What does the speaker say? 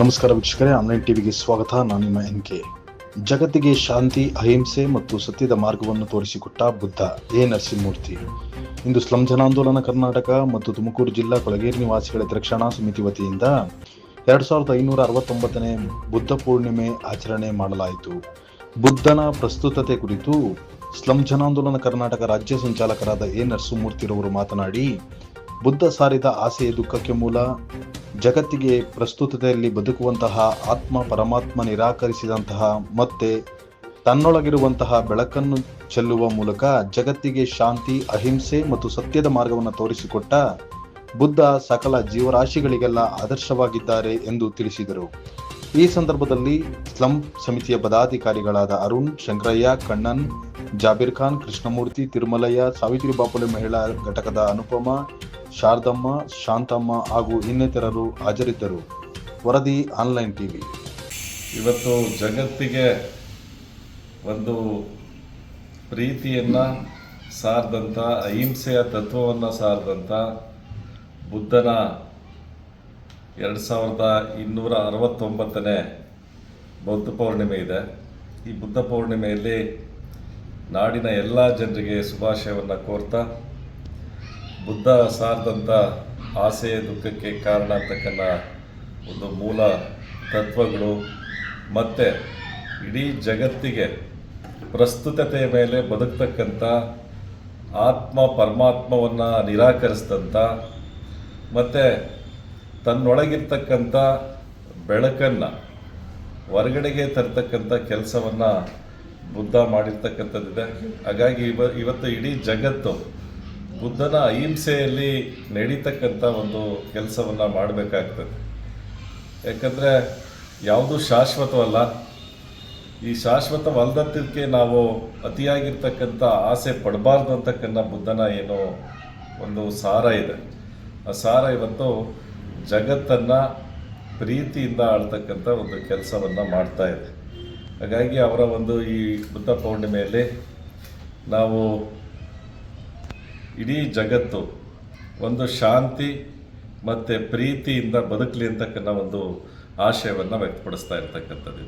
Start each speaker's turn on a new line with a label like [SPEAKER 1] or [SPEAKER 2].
[SPEAKER 1] ನಮಸ್ಕಾರ ವೀಕ್ಷಕರೇ ಆನ್ಲೈನ್ ಟಿವಿಗೆ ಸ್ವಾಗತ. ನಾನು ನಿಮ್ಮ ಎನ್ ಕೆ ಜಗತ್ತಿಗೆ ಶಾಂತಿ, ಅಹಿಂಸೆ ಮತ್ತು ಸತ್ಯದ ಮಾರ್ಗವನ್ನು ತೋರಿಸಿಕೊಟ್ಟ ಬುದ್ಧ ಎ. ನರಸಿಂಹಮೂರ್ತಿ. ಇಂದು ಸ್ಲಂ ಜನಾಂದೋಲನ ಕರ್ನಾಟಕ ಮತ್ತು ತುಮಕೂರು ಜಿಲ್ಲಾ ಕೊಳಗೇರಿ ನಿವಾಸಿಗಳ ರಕ್ಷಣಾ ಸಮಿತಿ ವತಿಯಿಂದ ಎರಡು ಸಾವಿರದ ಐನೂರ ಅರವತ್ತೊಂಬತ್ತನೇ ಬುದ್ಧ ಪೂರ್ಣಿಮೆ ಆಚರಣೆ ಮಾಡಲಾಯಿತು. ಬುದ್ಧನ ಪ್ರಸ್ತುತತೆ ಕುರಿತು ಸ್ಲಂ ಜನಾಂದೋಲನ ಕರ್ನಾಟಕ ರಾಜ್ಯ ಸಂಚಾಲಕರಾದ ಎ. ನರಸಿಂಹಮೂರ್ತಿರವರು ಮಾತನಾಡಿ, ಬುದ್ಧ ಸಾರಿದ ಆಸೆಯ ದುಃಖಕ್ಕೆ ಮೂಲ ಜಗತ್ತಿಗೆ ಪ್ರಸ್ತುತತೆಯಲ್ಲಿ ಬದುಕುವಂತಹ ಆತ್ಮ ಪರಮಾತ್ಮ ನಿರಾಕರಿಸಿದಂತಹ ಮತ್ತೆ ತನ್ನೊಳಗಿರುವಂತಹ ಬೆಳಕನ್ನು ಚೆಲ್ಲುವ ಮೂಲಕ ಜಗತ್ತಿಗೆ ಶಾಂತಿ, ಅಹಿಂಸೆ ಮತ್ತು ಸತ್ಯದ ಮಾರ್ಗವನ್ನು ತೋರಿಸಿಕೊಟ್ಟ ಬುದ್ಧ ಸಕಲ ಜೀವರಾಶಿಗಳಿಗೆಲ್ಲ ಆದರ್ಶವಾಗಿದ್ದಾರೆ ಎಂದು ತಿಳಿಸಿದರು. ಈ ಸಂದರ್ಭದಲ್ಲಿ ಸ್ಲಂ ಸಮಿತಿಯ ಪದಾಧಿಕಾರಿಗಳಾದ ಅರುಣ್, ಶಂಕರಯ್ಯ, ಕಣ್ಣನ್, ಜಾಬೀರ್ ಖಾನ್, ಕೃಷ್ಣಮೂರ್ತಿ, ತಿರುಮಲಯ್ಯ ಸಾವಿತ್ರಿ ಬಾಪುಲೆ ಮಹಿಳಾ ಘಟಕದ ಅನುಪಮ ಶಾರದಮ್ಮ, ಶಾಂತಮ್ಮ ಹಾಗೂ ಇನ್ನಿತರರು ಹಾಜರಿದ್ದರು. ವರದಿ ಆನ್ಲೈನ್ ಟಿವಿ.
[SPEAKER 2] ಇವತ್ತು ಜಗತ್ತಿಗೆ ಒಂದು ಪ್ರೀತಿಯನ್ನು ಸಾರದಂಥ ಅಹಿಂಸೆಯ ತತ್ವವನ್ನು ಸಾರದಂಥ ಬುದ್ಧನ ಎರಡು ಸಾವಿರದ ಇನ್ನೂರ ಅರವತ್ತೊಂಬತ್ತನೇ ಬೌದ್ಧ ಪೌರ್ಣಿಮೆ ಇದೆ. ಈ ಬುದ್ಧ ಪೌರ್ಣಿಮೆಯಲ್ಲಿ ನಾಡಿನ ಎಲ್ಲ ಜನರಿಗೆ ಶುಭಾಶಯವನ್ನು ಕೋರ್ತಾ ಬುದ್ಧ ಸಾರದಂಥ ಆಸೆ ದುಃಖಕ್ಕೆ ಕಾರಣ ಅಂತಕ್ಕಂಥ ಒಂದು ಮೂಲ ತತ್ವಗಳು ಮತ್ತು ಇಡೀ ಜಗತ್ತಿಗೆ ಪ್ರಸ್ತುತತೆಯ ಮೇಲೆ ಬದುಕ್ತಕ್ಕಂಥ ಆತ್ಮ ಪರಮಾತ್ಮವನ್ನು ನಿರಾಕರಿಸಿದಂಥ ಮತ್ತು ತನ್ನೊಳಗಿರ್ತಕ್ಕಂಥ ಬೆಳಕನ್ನು ಹೊರಗಡೆಗೆ ತರ್ತಕ್ಕಂಥ ಕೆಲಸವನ್ನು ಬುದ್ಧ ಮಾಡಿರ್ತಕ್ಕಂಥದ್ದಿದೆ. ಹಾಗಾಗಿ ಇವ ಇವತ್ತು ಇಡೀ ಜಗತ್ತು ಬುದ್ಧನ ಅಹಿಂಸೆಯಲ್ಲಿ ನಡೀತಕ್ಕಂಥ ಒಂದು ಕೆಲಸವನ್ನು ಮಾಡಬೇಕಾಗ್ತದೆ. ಯಾಕಂದರೆ ಯಾವುದು ಶಾಶ್ವತವಲ್ಲ. ಈ ಶಾಶ್ವತವಲ್ಲದಕ್ಕೆ ನಾವು ಅತಿಯಾಗಿರ್ತಕ್ಕಂಥ ಆಸೆ ಪಡಬಾರ್ದು ಅಂತಕ್ಕಂಥ ಬುದ್ಧನ ಏನೋ ಒಂದು ಸಾರ ಇದೆ. ಆ ಸಾರ ಇವತ್ತು ಜಗತ್ತನ್ನು ಪ್ರೀತಿಯಿಂದ ಆಳ್ತಕ್ಕಂಥ ಒಂದು ಕೆಲಸವನ್ನು ಮಾಡ್ತಾ ಇದೆ. ಹಾಗಾಗಿ ಅವರ ಒಂದು ಈ ಬುದ್ಧ ಪೌರ್ಣಿಮೆಯಲ್ಲಿ ನಾವು ಇಡೀ ಜಗತ್ತು ಒಂದು ಶಾಂತಿ ಮತ್ತು ಪ್ರೀತಿಯಿಂದ ಬದುಕಲಿ ಅಂತಕ್ಕಂಥ ಒಂದು ಆಶಯವನ್ನು ವ್ಯಕ್ತಪಡಿಸ್ತಾ ಇರ್ತಕ್ಕಂಥದ್ದು